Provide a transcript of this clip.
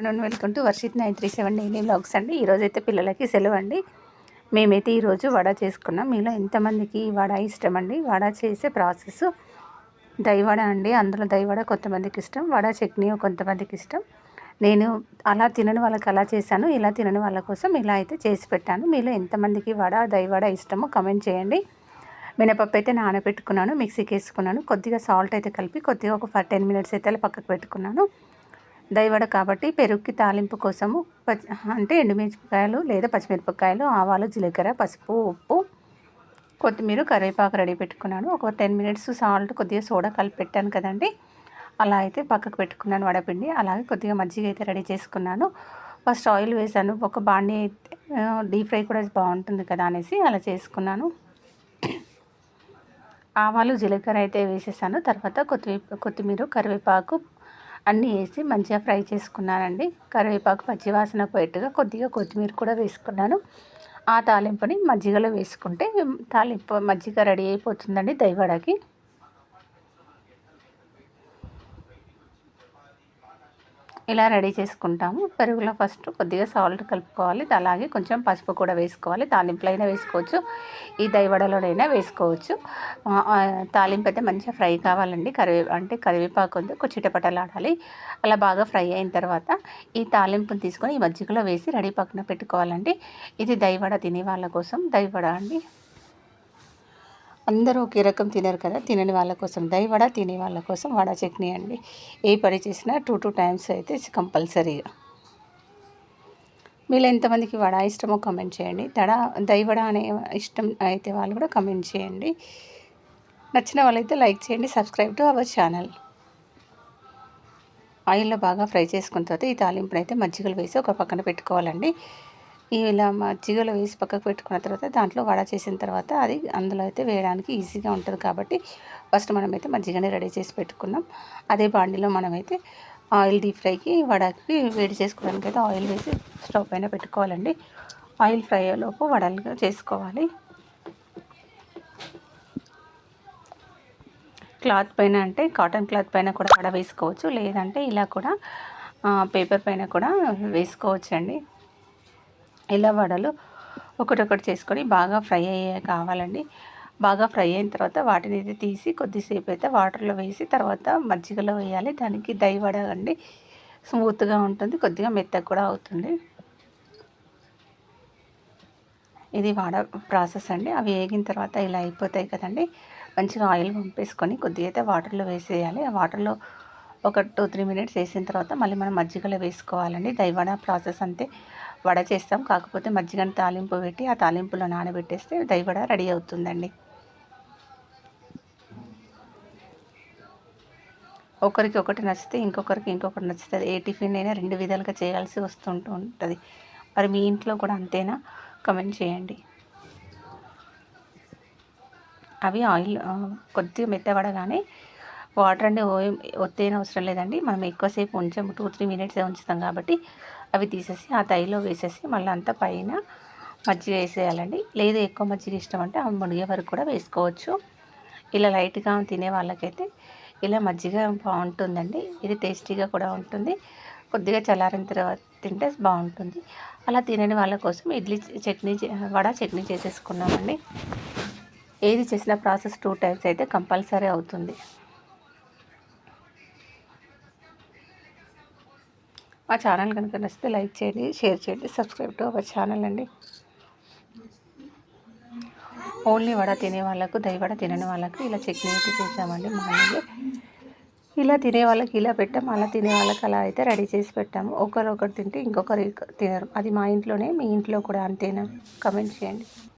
Afternoon welcome to Varshith nine three seven daily vlogs అండి. ఈరోజైతే అయితే పిల్లలకి సెలవు అండి. మేమైతే ఈరోజు వడ చేసుకున్నాం. మీలో ఎంతమందికి వడ ఇష్టం అండి? వడ చేసే ప్రాసెస్ దైవడ అండి. అందులో దైవడ కొంతమందికి ఇష్టం వడ చట్నీ కొంతమందికి ఇష్టం. నేను అలా తినని వాళ్ళకి అలా చేశాను ఇలా తినని వాళ్ళ కోసం ఇలా అయితే చేసి పెట్టాను. మీలో ఎంతమందికి వడ దైవడ ఇష్టమో కమెంట్ చేయండి. మినపప్పు అయితే నానబెట్టుకున్నాను మిక్సీకి వేసుకున్నాను. కొద్దిగా సాల్ట్ అయితే కలిపి కొద్దిగా ఒక టెన్ మినిట్స్ అయితే పక్కకు పెట్టుకున్నాను. దైవడ కాబట్టి పెరుగుకి తాలింపు కోసము పచ్చి అంటే ఎండుమిరపకాయలు లేదా పచ్చిమిరపకాయలు ఆవాలు జీలకర్ర పసుపు ఉప్పు కొత్తిమీర కరివేపాకు రెడీ పెట్టుకున్నాను. ఒక టెన్ మినిట్స్ సాల్ట్ కొద్దిగా సోడా కలిపి పెట్టాను కదండి. అలా అయితే పక్కకు పెట్టుకున్నాను వడపిండి. అలాగే కొద్దిగా మజ్జిగ అయితే రెడీ చేసుకున్నాను. ఫస్ట్ ఆయిల్ వేసాను. ఒక బాండి డీప్ ఫ్రై కూడా బాగుంటుంది కదా అనేసి అలా చేసుకున్నాను. ఆవాలు జీలకర్ర అయితే వేసేసాను. తర్వాత కొత్తిమీర కొత్తిమీర కరివేపాకు అన్నీ వేసి మంచిగా ఫ్రై చేసుకున్నానండి. కరివేపాకు పచ్చివాసన పోయేట్టుగా కొద్దిగా కొత్తిమీర కూడా వేసుకున్నాను. ఆ తాలింపుని మజ్జిగలో వేసుకుంటే తాలింపు మజ్జిగ రెడీ అయిపోతుందండి దైవడకి ఇలా రెడీ చేసుకుంటాము. పెరుగులో ఫస్ట్ కొద్దిగా సాల్ట్ కలుపుకోవాలి. అలాగే కొంచెం పసుపు కూడా వేసుకోవాలి. తాలింపులో అయినా వేసుకోవచ్చు. ఈ దైవడలోనైనా వేసుకోవచ్చు. తాలింపు అయితే మంచిగా ఫ్రై కావాలండి. కరివే అంటే కరివేపాకు కొంచెం చిటపటలాడాలి. అలా బాగా ఫ్రై అయిన తర్వాత ఈ తాలింపుని తీసుకొని ఈ మజ్జిగలో వేసి రెడీ పక్కన పెట్టుకోవాలండి. ఇది దైవడ తినే వాళ్ళ కోసం. దైవడ అండి. అందరూ ఒకే రకం తినరు కదా తినని వాళ్ళ కోసం దై వడ తినే వాళ్ళ కోసం వడ చట్నీ అండి. ఏ పని చేసినా టూ టూ టైమ్స్ అయితే కంపల్సరీగా మీరు ఎంతమందికి వడ ఇష్టమో కమెంట్ చేయండి. దడ దైవడ అనే ఇష్టం అయితే వాళ్ళు కూడా కమెంట్ చేయండి. నచ్చిన వాళ్ళైతే లైక్ చేయండి సబ్స్క్రైబ్ టు అవర్ ఛానల్. ఆయిల్లో బాగా ఫ్రై చేసుకున్న తర్వాత ఈ తాలింపునైతే మజ్జిగలు వేసి ఒక పక్కన పెట్టుకోవాలండి. ఇలా మజ్జిగలో వేసి పక్కకు పెట్టుకున్న తర్వాత దాంట్లో వడ చేసిన తర్వాత అది అందులో అయితే వేయడానికి ఈజీగా ఉంటుంది కాబట్టి ఫస్ట్ మనమైతే మజ్జిగని రెడీ చేసి పెట్టుకున్నాం. అదే బాండిలో మనమైతే ఆయిల్ డీప్ ఫ్రైకి వడకి వేడి చేసుకోవడానికి అయితే ఆయిల్ వేసి స్టవ్ పైన పెట్టుకోవాలండి. ఆయిల్ ఫ్రై అయ్యేలోపు వడలుగా చేసుకోవాలి. క్లాత్ పైన అంటే కాటన్ క్లాత్ పైన కూడా వడ వేసుకోవచ్చు. లేదంటే ఇలా కూడా పేపర్ పైన కూడా వేసుకోవచ్చు అండి ఇలా వడలు ఒకటొకటి చేసుకొని బాగా ఫ్రై అయ్యే కావాలండి. బాగా ఫ్రై అయిన తర్వాత వాటిని అయితే తీసి కొద్దిసేపు అయితే వాటర్లో వేసి తర్వాత మజ్జిగలో వేయాలి. దానికి దై వడ అండి. స్మూత్గా ఉంటుంది. కొద్దిగా మెత్తగా కూడా అవుతుంది. ఇది వాడ ప్రాసెస్ అండి. అవి వేగిన తర్వాత ఇలా అయిపోతాయి కదండి. మంచిగా ఆయిల్ పంపేసుకొని కొద్దిగా అయితే వాటర్లో వేసేయాలి. ఆ వాటర్లో ఒక టూ త్రీ మినిట్స్ వేసిన తర్వాత మళ్ళీ మనం మజ్జిగలో వేసుకోవాలండి. దైవడ ప్రాసెస్ అంతే. వడ చేస్తాం. కాకపోతే మజ్జిగని తాలింపు పెట్టి ఆ తాలింపులో నానబెట్టేస్తే దైవడ రెడీ అవుతుందండి. ఒకరికి ఒకటి నచ్చితే ఇంకొకరికి ఇంకొకటి నచ్చుతుంది ఏ టిఫిన్ అయినా రెండు విధాలుగా చేయాల్సి వస్తుంటూ ఉంటుంది. మరి మీ ఇంట్లో కూడా అంతేనా? కమెంట్ చేయండి. అవి ఆయిల్ కొద్దిగా మెత్తబడగానే వాటర్ అంటే ఒత్తేన అవసరం లేదండి. మనం ఎక్కువసేపు ఉంచాం. టూ త్రీ మినిట్స్ ఉంచుతాం కాబట్టి అవి తీసేసి ఆ తైలో వేసేసి మళ్ళీ అంతా పైన మజ్జిగ వేసేయాలండి. లేదు ఎక్కువ మజ్జిగ ఇష్టం అంటే ఆ మునిగే వరకు కూడా వేసుకోవచ్చు. ఇలా లైట్గా తినే వాళ్ళకైతే ఇలా మజ్జిగ బాగుంటుందండి. ఇది టేస్టీగా కూడా ఉంటుంది. కొద్దిగా చల్లారిన తర్వాత తింటే బాగుంటుంది. అలా తినని వాళ్ళ కోసం ఇడ్లీ చట్నీ వడ చట్నీ చేసేసుకున్నామండి. ఏది చేసిన ప్రాసెస్ టూ టైమ్స్ అయితే కంపల్సరీ అవుతుంది. మా ఛానల్ కనుక నచ్చితే లైక్ చేయండి షేర్ చేయండి సబ్స్క్రైబ్ టు అవర్ ఛానల్ అండి. ఓన్లీ వడ తినే వాళ్ళకు దయవడ తినని వాళ్ళకు ఇలా చట్నీ అయితే చేసామండి మార్నింగ్ ఇలా తినే వాళ్ళకి ఇలా పెట్టాం అలా తినే వాళ్ళకి అలా అయితే రెడీ చేసి పెట్టాము. ఒకరు ఒకరు తింటే ఇంకొకరు తినరు. అది మా ఇంట్లోనే మీ ఇంట్లో కూడా అంతేనా? కమెంట్ చేయండి.